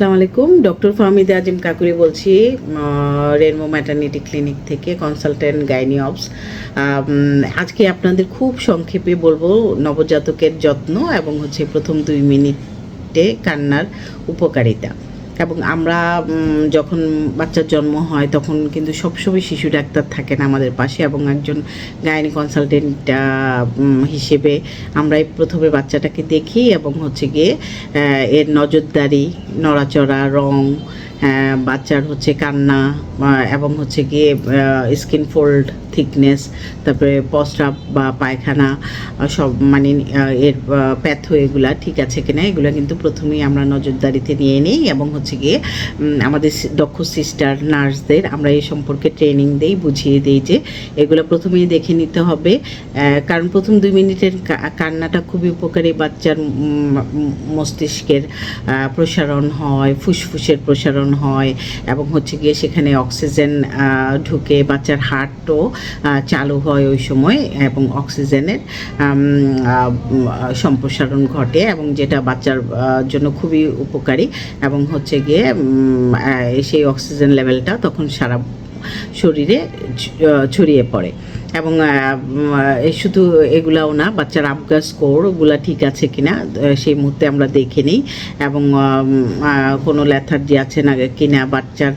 আসসালামু আলাইকুম। ডক্টর ফাহমিদা আজিম কাকুরি বলছি রেনবো ম্যাটার্নিটি ক্লিনিক থেকে কনসালটেন্ট গাইনি অবস আজকে আপনাদের খুব সংক্ষেপে বলব নবজাতকের যত্ন এবং হচ্ছে প্রথম দুই মিনিটে কান্নার উপকারিতা। এবং আমরা যখন বাচ্চার জন্ম হয় তখন কিন্তু সবসময় শিশু ডাক্তার থাকেন আমাদের পাশে এবং একজন গাইনি কনসালটেন্ট হিসেবে আমরাই প্রথমে বাচ্চাটাকে দেখি এবং হচ্ছে গিয়ে এর নজরদারি, নড়াচড়া, রং বাচ্চার হচ্ছে কান্না এবং হচ্ছে গিয়ে স্কিন ফোল্ড থিকনেস তারপরে পস্রাব বা পায়খানা সব মানে এর প্যাথো এগুলা ঠিক আছে কিনা, এগুলো কিন্তু প্রথমেই আমরা নজরদারিতে নিয়ে নিই, এবং হচ্ছে গিয়ে আমাদের দক্ষ সিস্টার নার্সদের আমরা এই সম্পর্কে ট্রেনিং দেই, বুঝিয়ে দিই যে এগুলো প্রথমেই দেখে নিতে হবে। কারণ প্রথম দুই মিনিটের কান্নাটা খুবই উপকারী, বাচ্চার মস্তিষ্কের প্রসারণ হয়, ফুসফুসের প্রসারণ হয় এবং হচ্ছে গিয়ে সেখানে অক্সিজেন ঢুকে বাচ্চার হার্টও চালু হয় ওই সময় এবং অক্সিজেনের সম্প্রসারণ ঘটে এবং যেটা বাচ্চার জন্য খুবই উপকারী এবং হচ্ছে গিয়ে সেই অক্সিজেন লেভেলটা তখন সারা শরীরে ছড়িয়ে পড়ে। এবং শুধু এগুলাও না বাচ্চার আবগার স্কোর ওগুলা ঠিক আছে কিনা আহ, সেই মুহূর্তে আমরা দেখে নিই। এবং কোনো ল্যাথার্জি আছে না কিনা বাচ্চার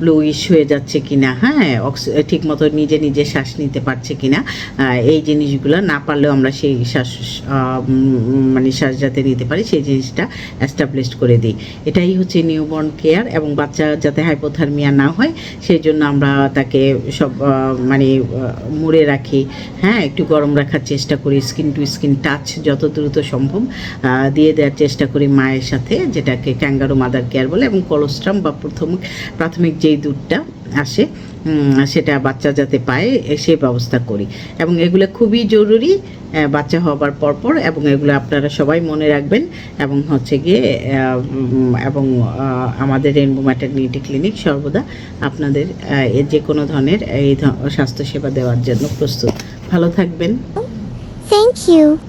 ব্লু ব্লুইশ হয়ে যাচ্ছে কিনা হ্যাঁ অক্সি ঠিক মতো নিজে নিজে শ্বাস নিতে পারছে কিনা আহ, এই জিনিসগুলো না পারলেও আমরা সেই শ্বাস মানে শ্বাস যাতে নিতে পারি সেই জিনিসটা অ্যাস্টাবলিশ করে দিই। এটাই হচ্ছে নিউবর্ন কেয়ার এবং বাচ্চা যাতে হাইপোথার্মিয়া না হয় সেই জন্য আমরা তাকে সব মানে মুড়ে রাখি। হ্যাঁ একটু গরম রাখার চেষ্টা করি, স্কিন টু স্কিন টাচ যত দ্রুত সম্ভব দিয়ে দেওয়ার চেষ্টা করি মায়ের সাথে, যেটাকে ক্যাঙ্গারো মাদার কেয়ার বলে, এবং কলস্ট্রাম বা প্রথম, প্রাথমিক যেই দুধটা আসে সেটা বাচ্চা যাতে পায় সেই ব্যবস্থা করি। এবং এগুলো খুবই জরুরি বাচ্চা হবার পরপর এবং এগুলো আপনারা সবাই মনে রাখবেন এবং হচ্ছে গিয়ে এবং আমাদের রেনবো ম্যাটারনিটি ক্লিনিক সর্বদা আপনাদের যে কোনো ধরনের এই স্বাস্থ্যসেবা দেওয়ার জন্য প্রস্তুত। ভালো থাকবেন। Thank you.